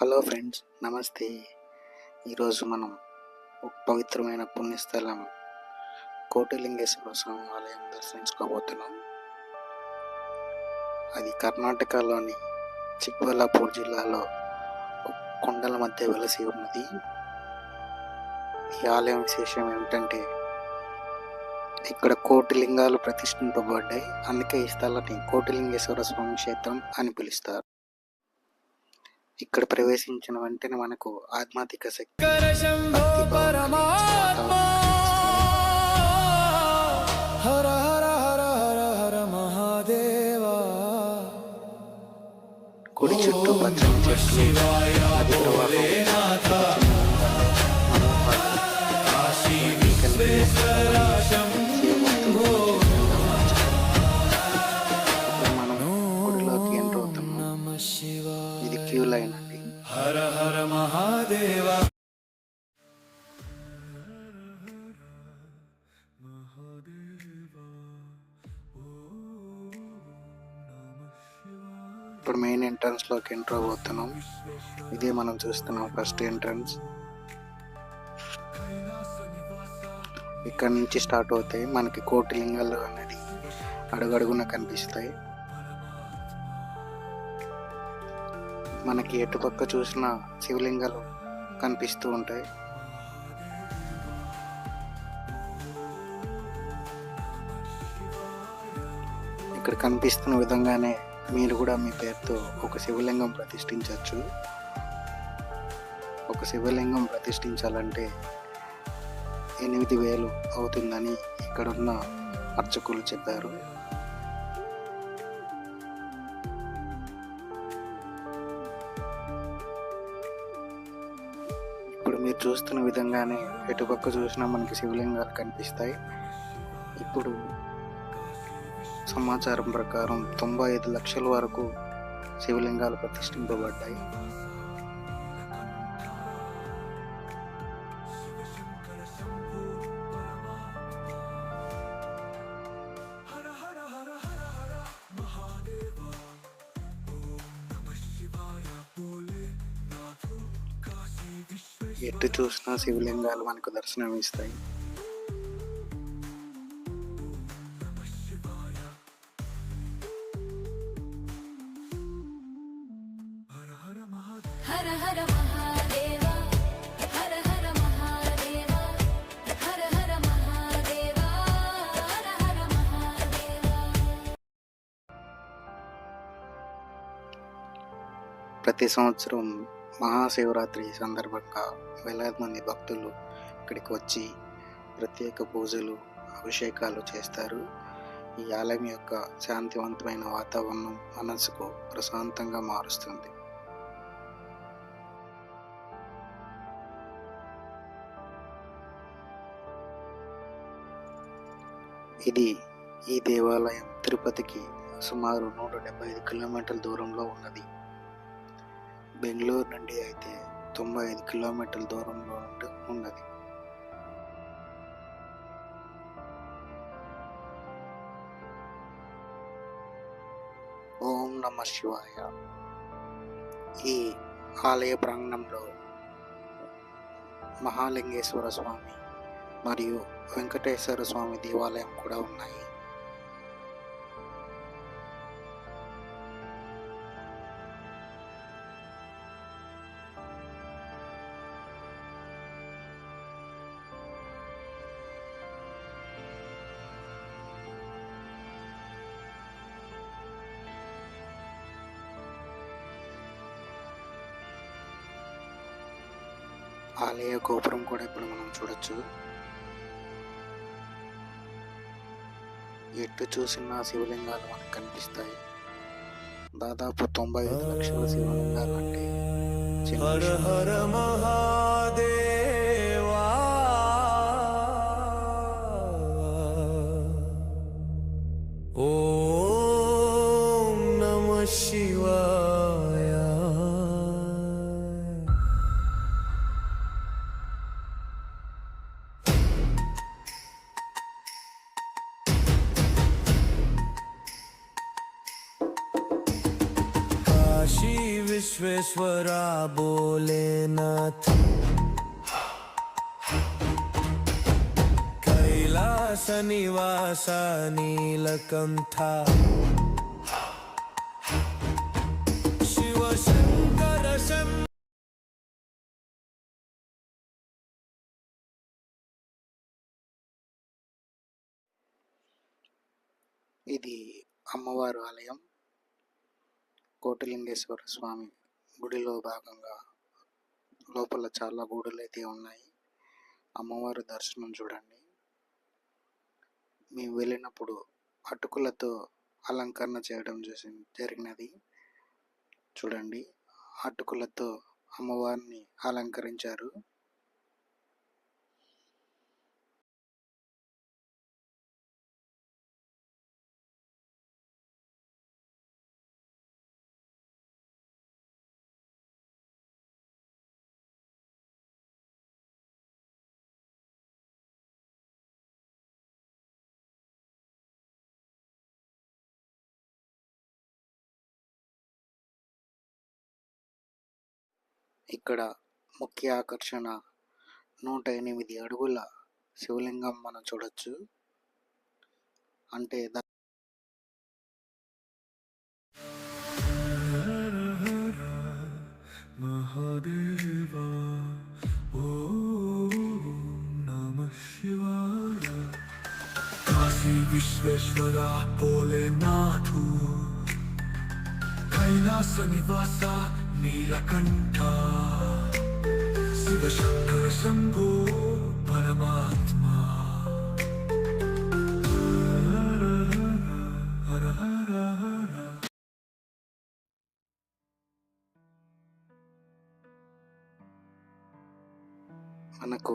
Hello friends నమస్తే. ఈరోజు మనం ఒక పవిత్రమైన పుణ్యస్థలం కోటిలింగేశ్వర స్వామి ఆలయం దర్శించుకోబోతున్నాం. అది కర్ణాటకలోని చిక్బల్లాపూర్ జిల్లాలో కొండల మధ్య వెలసి ఉన్నది. ఈ ఆలయం విశేషం ఏమిటంటే ఇక్కడ కోటి లింగాలు ప్రతిష్ఠింపబడ్డాయి. అందుకే ఈ స్థలాన్ని కోటిలింగేశ్వర స్వామి క్షేత్రం అని పిలుస్తారు. ఇక్కడ ప్రవేశించిన వెంటనే మనకు ఆధ్యాత్మిక శక్తి హర హర హర హర హర మహాదేవా. గుడి చుట్టూ పచ్చని చెట్లు ఇప్పుడు మెయిన్ ఎంట్రన్స్లోకి ఎంటర్ అవుతున్నాం ఇదే మనం చూస్తున్నాం ఫస్ట్ ఎంట్రన్స్ ఇక్కడ నుంచి స్టార్ట్ అవుతాయి. మనకి కోటి లింగాలు అనేది అడుగడుగున కనిపిస్తాయి. మనకి ఎటుపక్క చూసిన శివలింగాలు కనిపిస్తూ ఉంటాయి. ఇక్కడ కనిపిస్తున్న విధంగానే మీరు కూడా మీ పేరుతో ఒక శివలింగం ప్రతిష్ఠించవచ్చు. ఒక శివలింగం ప్రతిష్ఠించాలంటే ఎనిమిది వేలు అవుతుందని ఇక్కడున్న అర్చకులు చెప్పారు. ఇప్పుడు మీరు చూస్తున్న విధంగానే ఎటుపక్క చూసినా మనకి శివలింగాలు కనిపిస్తాయి. ఇప్పుడు సమాచారం ప్రకారం తొంభై ఐదు లక్షల వరకు శివలింగాలు ప్రతిష్ఠింపబడ్డాయి. ఎటు చూసినా శివలింగాలు మనకు దర్శనం ప్రతి సంవత్సరం మహాశివరాత్రి సందర్భంగా వేలాది మంది భక్తులు ఇక్కడికి వచ్చి ప్రత్యేక పూజలు అభిషేకాలు చేస్తారు. ఈ ఆలయం యొక్క శాంతివంతమైన వాతావరణం మనసుకు ప్రశాంతంగా మారుస్తుంది. ఇది ఈ దేవాలయం తిరుపతికి సుమారు నూట డెబ్బై ఐదు కిలోమీటర్ల దూరంలో ఉన్నది. బెంగళూరు నుండి అయితే తొంభై ఐదు కిలోమీటర్ల దూరంలో ఉండి ఉన్నది. ఓం నమ శివాయ. ఈ ఆలయ ప్రాంగణంలో మహాలింగేశ్వర స్వామి మరియు వెంకటేశ్వర స్వామి దేవాలయం కూడా ఉన్నాయి. ఆలయ గోపురం కూడా ఇప్పుడు మనం చూడొచ్చు. ఎటు చూసినా శివలింగాలు మనకు కనిపిస్తాయి. దాదాపు తొంభై ఐదు లక్షల శివలింగాలు అంటే హర హర కాశీ విశ్వేశ్వర భోలేనాథ్ కైలాస నివాస నీలకంఠ శివశంకర శంకర ఇది అమ్మవారు ఆలయం. కోటిలింగేశ్వర స్వామి గుడిలో భాగంగా లోపల చాలా గుడులు అయితే ఉన్నాయి. అమ్మవారి దర్శనం చూడండి. మేము వెళ్ళినప్పుడు అటుకులతో అలంకరణ చేయడం చేసి జరిగినది. చూడండి అటుకులతో అమ్మవారిని అలంకరించారు. ఇక్కడ ముఖ్య ఆకర్షణ నూట ఎనిమిది అడుగుల శివలింగం మనం చూడొచ్చు. అంటే మహాదేవా ఓ నాథు కైలాస నివాస నీలకంఠ శివశంకర శంభో పరమాత్మ. మనకు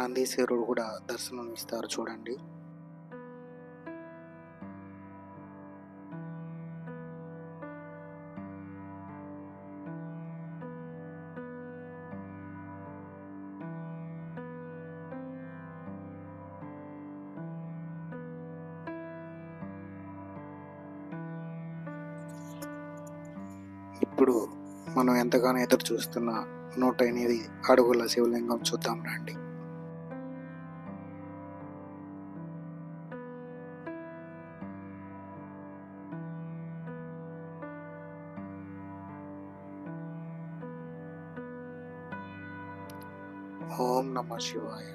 నందీశ్వరుడు కూడా దర్శనం ఇస్తారు చూడండి. ఇప్పుడు మనం ఎంతగానో ఎదురు చూస్తున్న నూట ఎనిమిది అడుగుల శివలింగం చూద్దాం రండి. ఓం నమ శివాయ.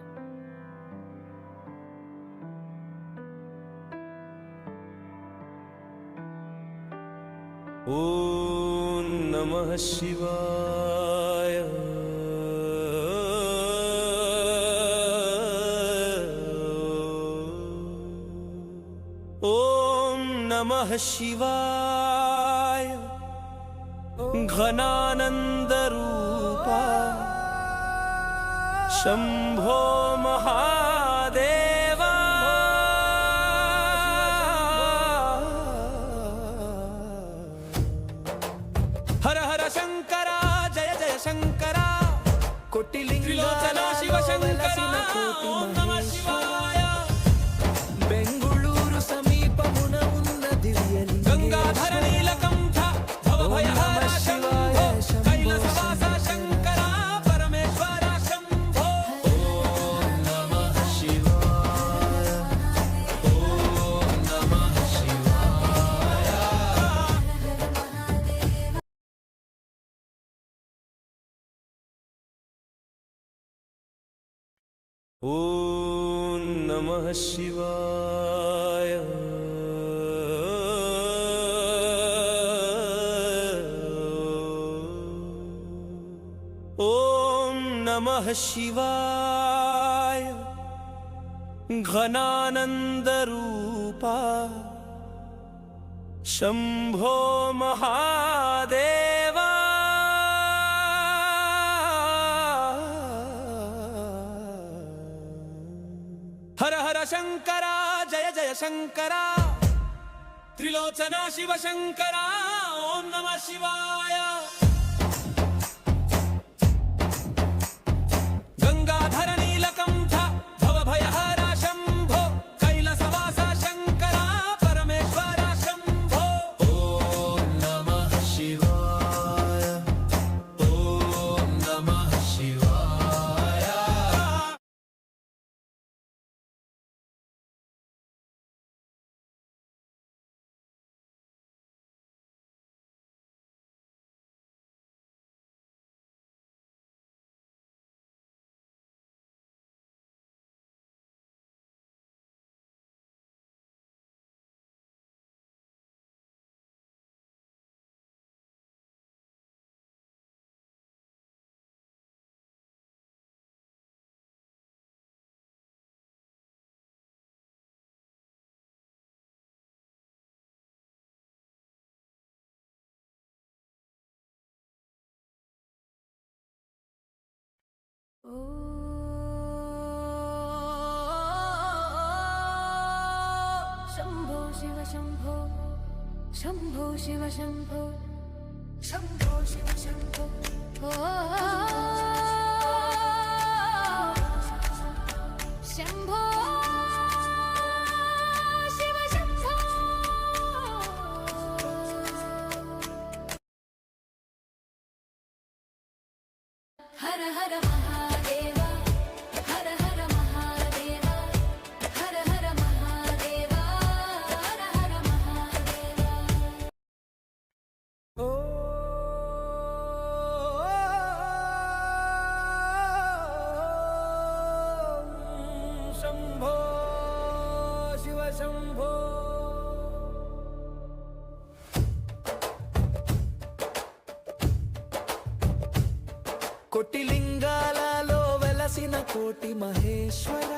ॐ नमः शिवाय। ॐ नमः शिवाय। घनानन्दरूपा। शम्भो महादेवा కోటి లింగ శివ శంకర ॐ नमः शिवाय। ॐ नमः शिवाय। घनानन्दरूपा। शम्भो महादेवा శంకర జయ జయ శంకర. త్రిలోచన శివ శంకర ఓం నమ శివాయ. शम्भो शिव शम्भो शम्भो शिव शम्भो शम्भो शिव शम्भो కోటి మహేశ్వర.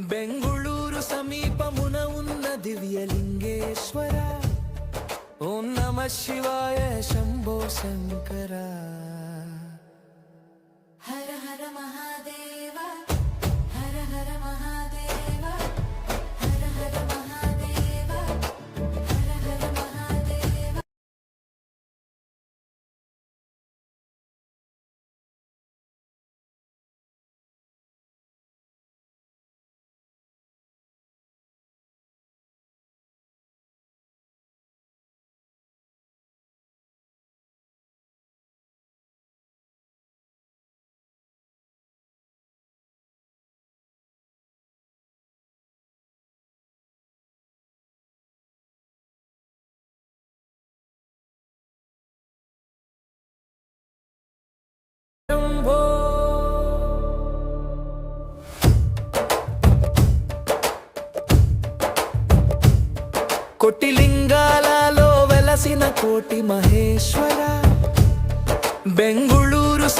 బెంగుళూరు సమీపమున ఉన్న దివ్యలింగేశ్వర. ఓం నమ శివాయ శంభో శంకరా. కొట్టి లింగాలలో వెలసిన కోటి మహేశ్వర. బెంగుళూరు